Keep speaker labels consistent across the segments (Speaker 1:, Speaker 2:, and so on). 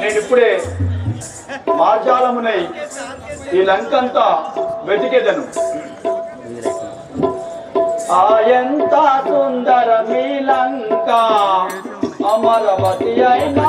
Speaker 1: నేను ఇప్పుడే మార్జాలమునై ఈ లంకంతా వెతికెదను. ఆయంత సుందర మీ లంక అమరవతి అయినా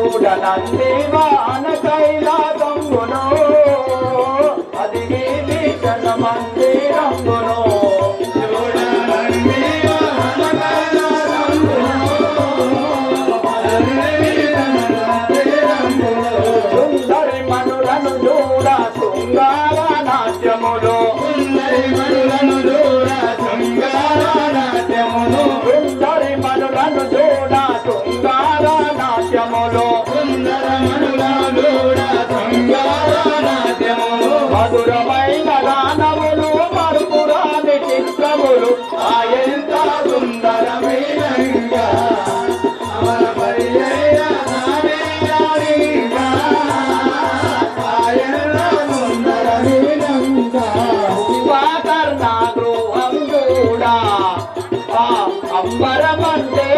Speaker 1: सोडला देवान कैलास அப்பறமந்தே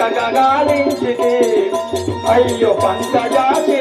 Speaker 1: గగగాలించితే అయ్యో పంచజాతి